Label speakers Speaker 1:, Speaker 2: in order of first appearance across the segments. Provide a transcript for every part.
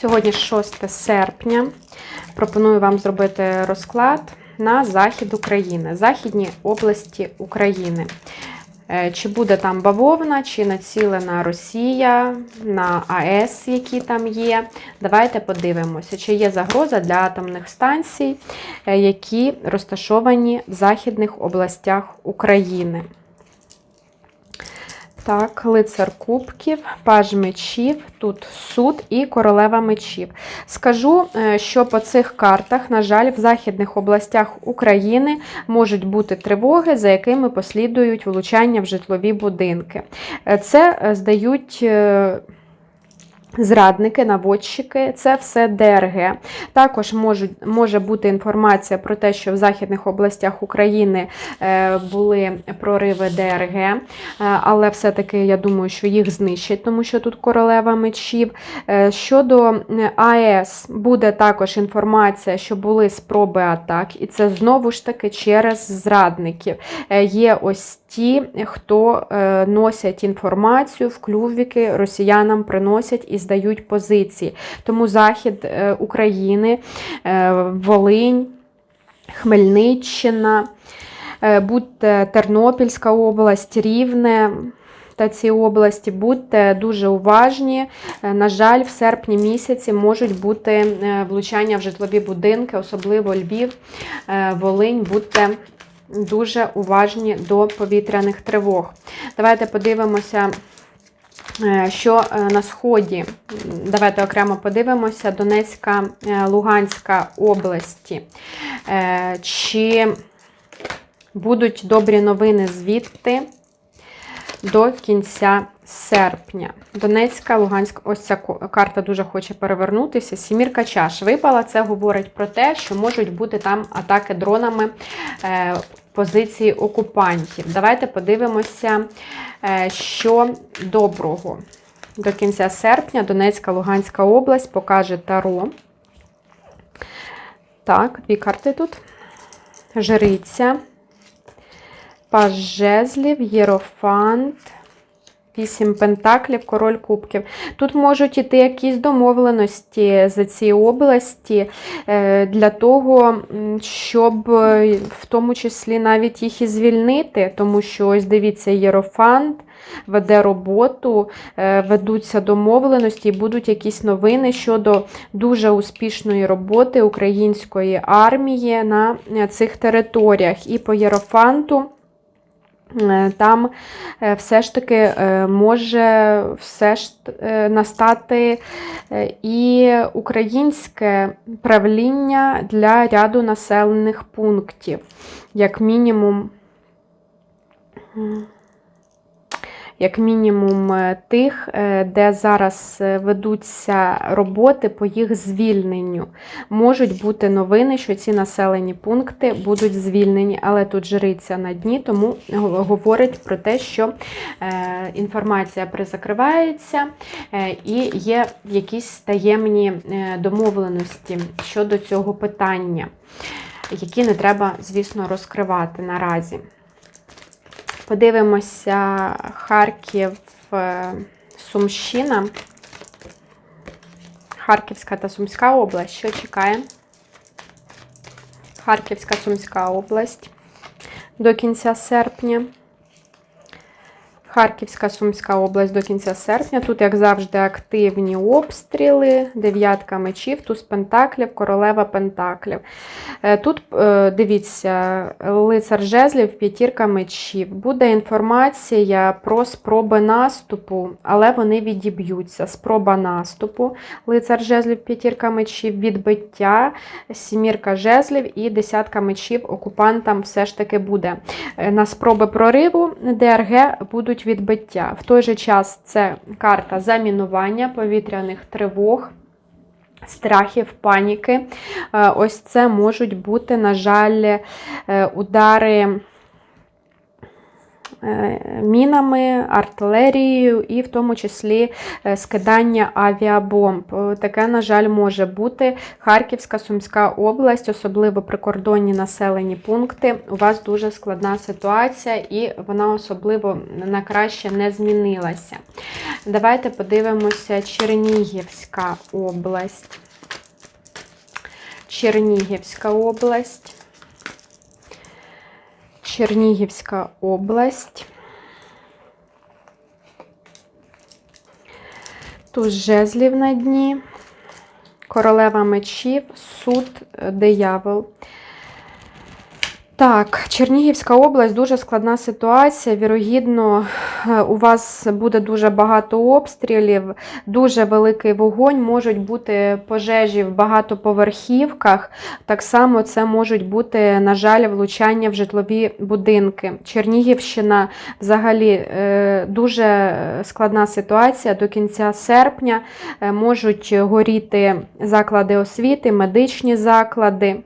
Speaker 1: Сьогодні 6 серпня. Пропоную вам зробити розклад на захід України, західні області України. Е, Чи буде там бавовна, чи націлена Росія на АЕС, які там є. Давайте подивимося, чи є загроза для атомних станцій, е, які розташовані в західних областях України. Так, лицар кубків, паж мечів, тут суд і королева мечів. Скажу, е, що по цих картах, на жаль, в західних областях України можуть бути тривоги, за якими послідують влучання в житлові будинки. Е, Це е, здають. Зрадники, наводчики, це все ДРГ. Також можуть, може бути інформація про те, що в західних областях України е, були прориви ДРГ, е, але все-таки я думаю, що їх знищать, тому що тут королева мечів. Е, щодо АЕС, буде також інформація, що були спроби атак, і це знову ж таки через зрадників. Є ось ті, хто носять інформацію в клювіки, росіянам приносять і здають позиції. Тому захід е, України, е, Волинь, Хмельниччина, е, будь-те Тернопільська область, Рівне. Та ці області будьте дуже уважні. На жаль, в серпні місяці можуть бути влучання в житлові будинки, особливо Львів, Волинь. Будьте дуже уважні до повітряних тривог. Давайте подивимося, що е, на сході. Давайте окремо подивимося: Донецька, е, Луганська області. Е, Чи будуть добрі новини звідти до кінця серпня. Донецька, Луганська, ось ця карта дуже хоче перевернутися. Сімірка чаш випала. Це говорить про те, що можуть бути там атаки дронами е, позиції окупантів. Давайте подивимося, е, що доброго. До кінця серпня Донецька, Луганська область покаже Таро. Так, дві карти тут. Жриця, Паж жезлів, Єрофант, Вісім пентаклів, король кубків. Тут можуть іти якісь домовленості за ці області е, для того, щоб е, в тому числі навіть їх і звільнити, тому що ось дивіться, Єрофант веде роботу, е, ведуться домовленості, і будуть якісь новини щодо дуже успішної роботи української армії на цих територіях. І по Єрофанту. Е, Там е, все ж таки е, може все ж настати і українське правління для ряду населених пунктів, як мінімум. Як мінімум е, тих, е, де зараз е, ведуться роботи по їх звільненню. Можуть бути новини, що ці населені пункти будуть звільнені, але тут жриця на дні, тому говорить про те, що інформація призакривається і є якісь таємні домовленості щодо цього питання, які не треба, звісно, розкривати наразі. Подивимося Харків, е, Сумщина. Харківська та Сумська область. Що чекає? Харківська Сумська область до кінця серпня. Харківська Сумська область до кінця серпня. Тут, як завжди, активні обстріли, дев'ятка мечів, туз пентаклів, королева пентаклів. Е, Тут, е, дивіться, лицар жезлів, п'ятірка мечів. Буде інформація про спроби наступу, але вони відіб'ються. Спроба наступу, лицар жезлів, п'ятірка мечів, відбиття, сімірка жезлів і десятка мечів окупантам все ж таки буде. Е, На спроби прориву ДРГ будуть відбиття. В той же час це карта замінування повітряних тривог. Страхів, паніки. Е, Ось це можуть бути, на жаль, е, удари мінами, артилерією і в тому числі е, скидання авіабомб. Е, Таке, на жаль, може бути Харківська, Сумська область, особливо прикордонні населені пункти. У вас дуже складна ситуація, і вона особливо на краще не змінилася. Давайте подивимося Чернігівська область. Чернігівська область. Чернігівська область. Туз жезлів на дні. Королева мечів, суд, диявол. Так, Чернігівська область дуже складна ситуація. Вірогідно, е, у вас буде дуже багато обстрілів, дуже великий вогонь, можуть бути пожежі в багатоповерхівках. Так само це можуть бути, на жаль, влучання в житлові будинки. Чернігівщина взагалі е, дуже складна ситуація. До кінця серпня е, можуть горіти заклади освіти, медичні заклади.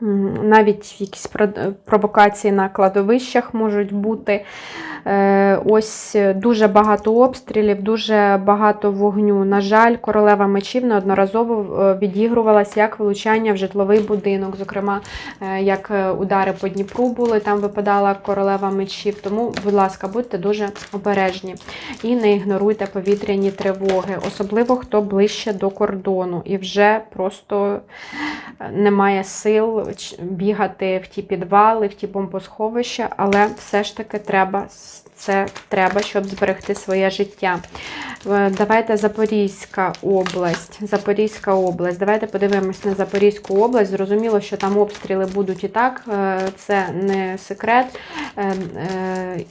Speaker 1: Навіть якісь про- провокації на кладовищах можуть бути. Е, Ось е, дуже багато обстрілів, дуже багато вогню. На жаль, королева мечів неодноразово е, відігрувалася як влучання в житловий будинок. Зокрема, як удари по Дніпру були, там випадала королева мечів. Тому, будь ласка, будьте дуже обережні і не ігноруйте повітряні тривоги, особливо хто ближче до кордону і вже просто немає сил бігати в ті підвали, в ті бомбосховища, але все ж таки треба це треба, щоб зберегти своє життя. Е, Давайте Запорізька область. Запорізька область. Давайте подивимось на Запорізьку область. Зрозуміло, що там обстріли будуть і так, е, це не секрет. Е,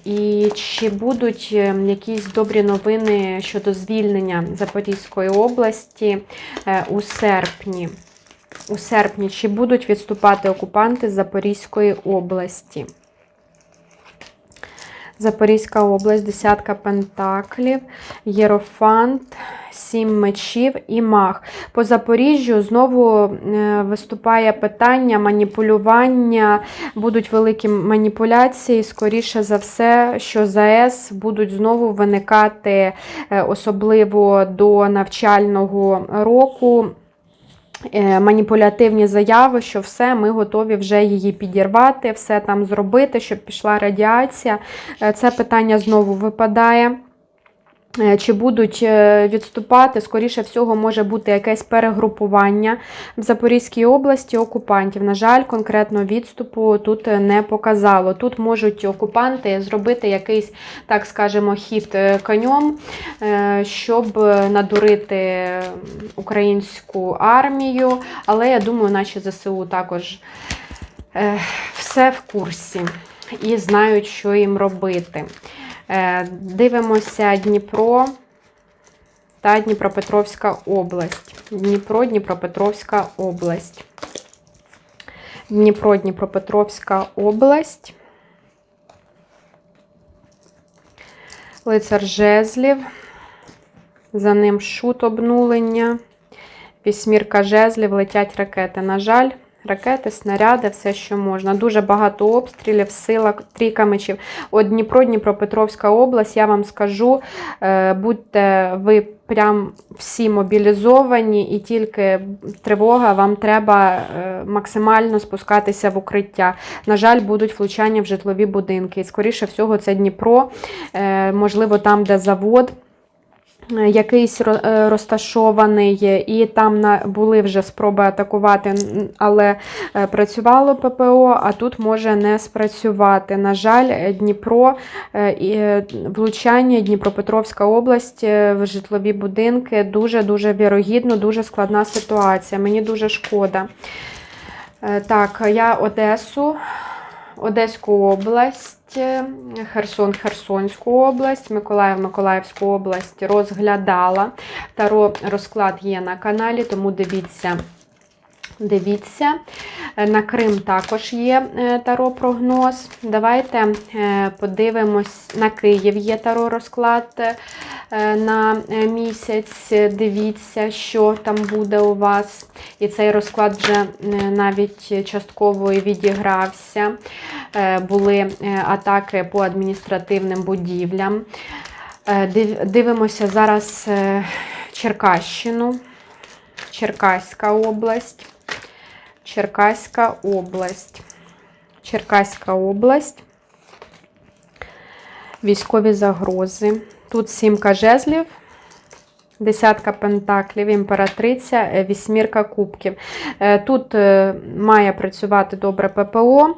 Speaker 1: І чи будуть якісь добрі новини щодо звільнення Запорізької області у серпні? У серпні чи будуть відступати окупанти Запорізької області? Запорізька область, десятка пентаклів, єрофант, сім мечів і мах. По Запоріжжю знову е, виступає питання маніпулювання, будуть великі маніпуляції. Скоріше за все, що ЗАЕС будуть знову виникати, е, особливо до навчального року. Е, маніпулятивні заяви, що все, ми готові вже її підірвати, все там зробити, щоб пішла радіація. Е, Це питання знову випадає. Е, Чи будуть е, відступати, скоріше всього, може бути якесь перегрупування в Запорізькій області окупантів. На жаль, конкретно відступу тут не показало. Тут можуть окупанти зробити якийсь, так скажемо, хід е, е, щоб надурити українську армію. Але я думаю, наші ЗСУ також е, все в курсі і знають, що їм робити. Е, Дивимося Дніпро та Дніпропетровська область. Дніпро, Дніпропетровська область. Дніпро, Дніпропетровська область. Лицар жезлів. За ним шут обнулення. Вісьмірка жезлів, летять ракети. На жаль, ракети, снаряди, все, що можна. Дуже багато обстрілів, сила, трійка мечів. От Дніпро, Дніпропетровська область, я вам скажу, е, будьте ви прям всі мобілізовані, і тільки тривога, вам треба е, максимально спускатися в укриття. На жаль, будуть влучання в житлові будинки. І, скоріше всього, це Дніпро, е, можливо, там, де завод. Е, Якийсь е, розташований, і там були вже спроби атакувати, але е, працювало ППО, а тут може не спрацювати. На жаль, Дніпро і влучання Дніпропетровська область в житлові будинки дуже дуже вірогідно, дуже складна ситуація. Мені дуже шкода. Так, я Одесу, Одеську область, Херсон, Херсонську область, Миколаїв, Миколаївську область розглядала. Таро розклад є на каналі, тому дивіться. Дивіться. Е, На Крим також є е, таро прогноз. Давайте е, подивимось на Київ. Є таро розклад на місяць. Дивіться, що там буде у вас. І цей розклад вже навіть частково відігрався. Були атаки по адміністративним будівлям. Дивимося зараз Черкащину, Черкаська область. Черкаська область. Черкаська область. Військові загрози. Тут сімка жезлів, десятка пентаклів, імператриця, е, вісьмірка кубків. Е, Тут е, має працювати добре ППО.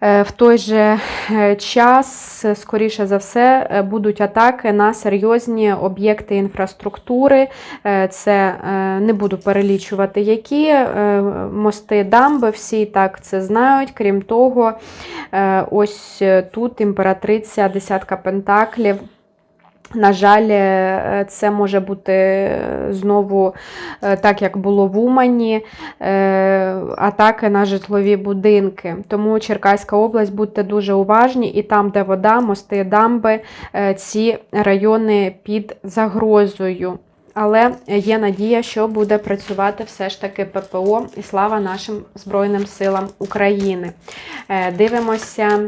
Speaker 1: Е, В той же е, час, е, скоріше за все, будуть атаки на серйозні об'єкти інфраструктури. Це не буду перелічувати, які мости, дамби, всі так це знають. Крім того, ось тут імператриця, десятка пентаклів. На жаль, е, це може бути е, знову е, так, як було в Умані, атаки на житлові будинки. Тому Черкаська область, будьте дуже уважні, і там, де вода, мости, дамби, ці райони під загрозою. Але є надія, що буде працювати все ж таки ППО і слава нашим Збройним силам України. Дивимося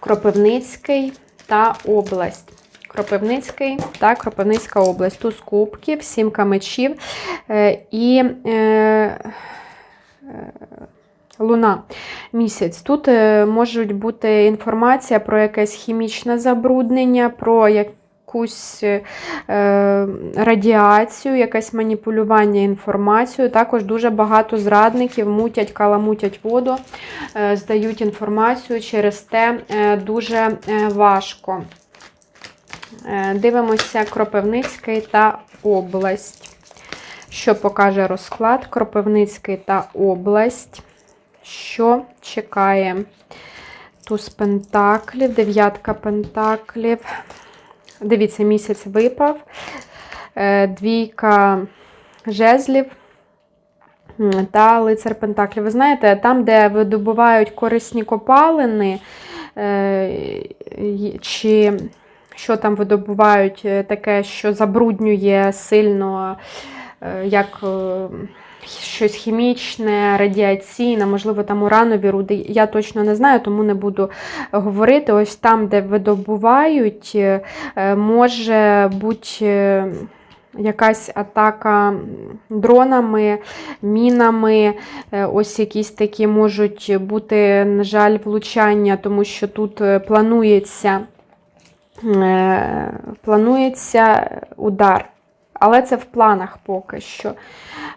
Speaker 1: Кропивницький та область. Кропивницький та Кропивницька область. Туз кубків, сімка мечів е, і е, е, луна місяць. Тут можуть бути інформація про якесь хімічне забруднення, про якусь е, радіацію, якесь маніпулювання інформацією. Також дуже багато зрадників мутять, каламутять воду, е, здають інформацію, через те е, дуже важко. Е, Дивимося Кропивницький та область. Що покаже розклад? Кропивницький та область. Що чекає? Туз пентаклів, дев'ятка пентаклів. Дивіться, місяць випав. Е, Двійка жезлів та лицар пентаклів. Ви знаєте, там, де видобувають корисні копалини, е, чи що там видобувають е, таке, що забруднює сильно, е, як е, щось хімічне, радіаційне, можливо, там уранові руди. Я точно не знаю, тому не буду говорити. Ось там, де видобувають, може бути. Якась атака дронами, мінами, ось якісь такі можуть бути, на жаль, влучання, тому що тут планується планується удар. Але це в планах поки що.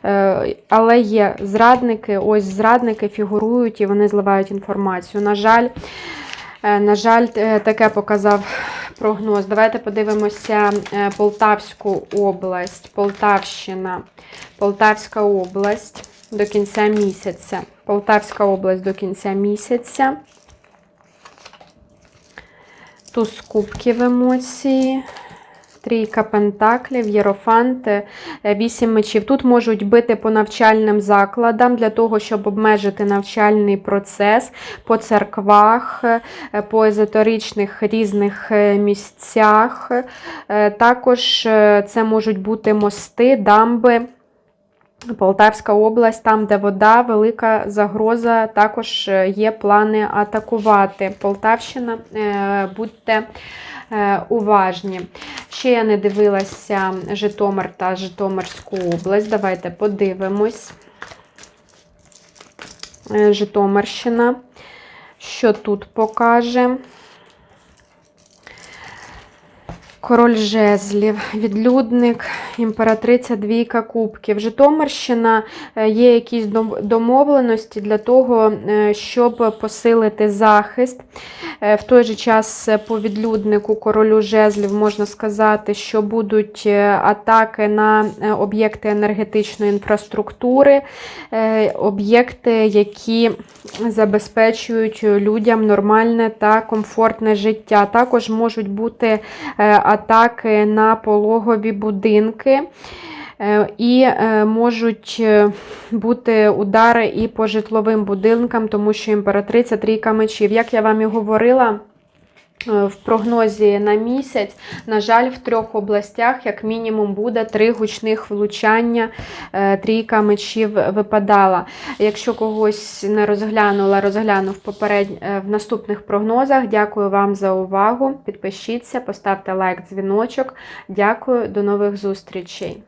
Speaker 1: Е, Але є зрадники, ось зрадники фігурують і вони зливають інформацію. На жаль, е, на жаль, е, таке показав прогноз. Давайте подивимося е, Полтавську область, Полтавщина, Полтавська область до кінця місяця. Полтавська область до кінця місяця. Туз кубків емоції, трійка пентаклів, єрофант, е, вісім мечів. Тут можуть бити по навчальним закладам для того, щоб обмежити навчальний процес по церквах, е, по езотеричних різних е, місцях. Також це можуть бути мости, дамби. Полтавська область, там, де вода, велика загроза, також е, є плани атакувати. Полтавщина, е, будьте е, уважні. Ще я не дивилася Житомир та Житомирську область. Давайте подивимось. Житомирщина. Що тут покаже? Король жезлів, відлюдник, імператриця двійка кубків. Житомирщина е, є якісь домовленості для того, е, щоб посилити захист. Е, В той же час по відлюднику королю жезлів можна сказати, що будуть атаки на об'єкти енергетичної інфраструктури, об'єкти, які забезпечують людям нормальне та комфортне життя. Також можуть бути атаки на пологові будинки. Е, І е, можуть е, бути удари і по житловим будинкам, тому що імператриця трійка мечів. Як я вам і говорила, в прогнозі на місяць, на жаль, в трьох областях, як мінімум, буде три гучних влучання. Е, Трійка мечів випадала. Якщо когось не розглянула, розглянув поперед... е, в наступних прогнозах. Дякую вам за увагу. Підпишіться, поставте лайк, дзвіночок. Дякую, до нових зустрічей.